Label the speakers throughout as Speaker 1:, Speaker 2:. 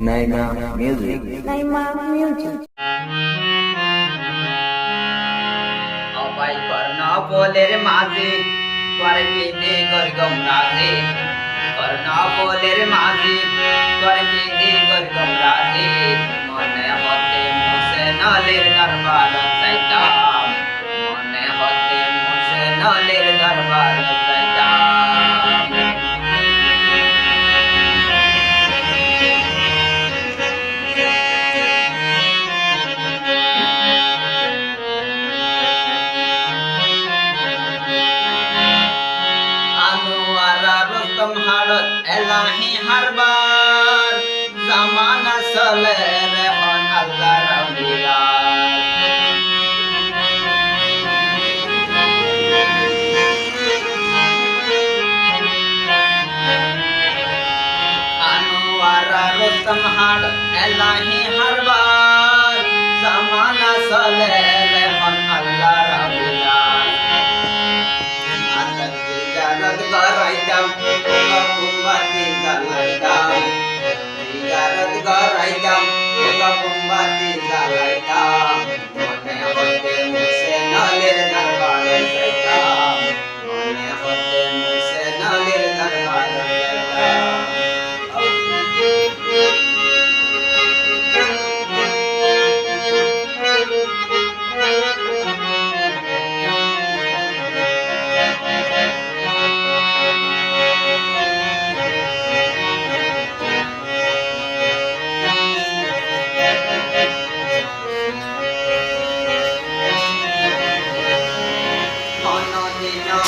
Speaker 1: Naima Music. Naima
Speaker 2: Music.
Speaker 3: ओ भाई करना बोले रे माजी कर किने कर गमराजी करना बोले रे माजी कर किने कर गमराजी मने होते मुसे नाले दरबार सैता मने होते मुसे नाले दरबार सैता तुम हालत एलाही हर बार जमाना सले रहमान अनुवारा रुस्तम एलाही हर बार garaydam kumati garaydam garat garaydam kumati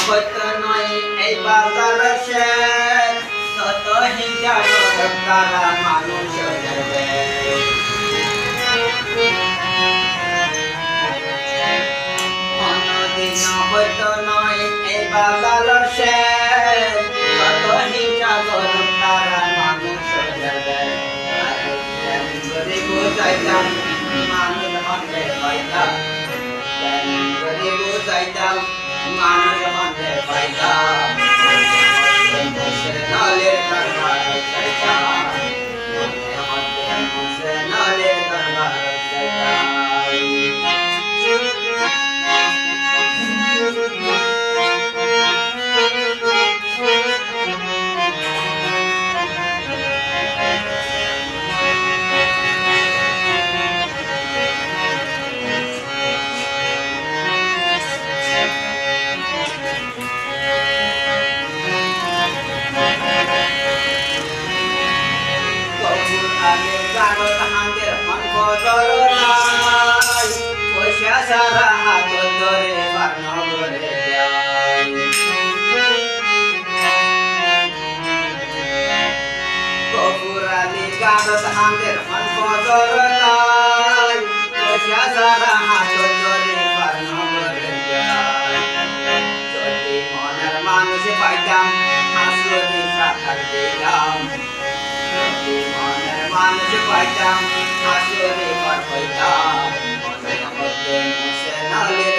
Speaker 3: হইত নয়, এই বাজার শেষ শত হিজাব তারা মানুষ কোনদিন হইত নয়, এই বাজার শেষ শত হিজাব তারা মানুষ যাবে মানুষ হতে পাইতাম মানুষ my god বান্ন করে যায় কবুল আলে গানো মনের মানুষ পাইতাম আসলে পার হইতাম। মনে হতে মুছে নালের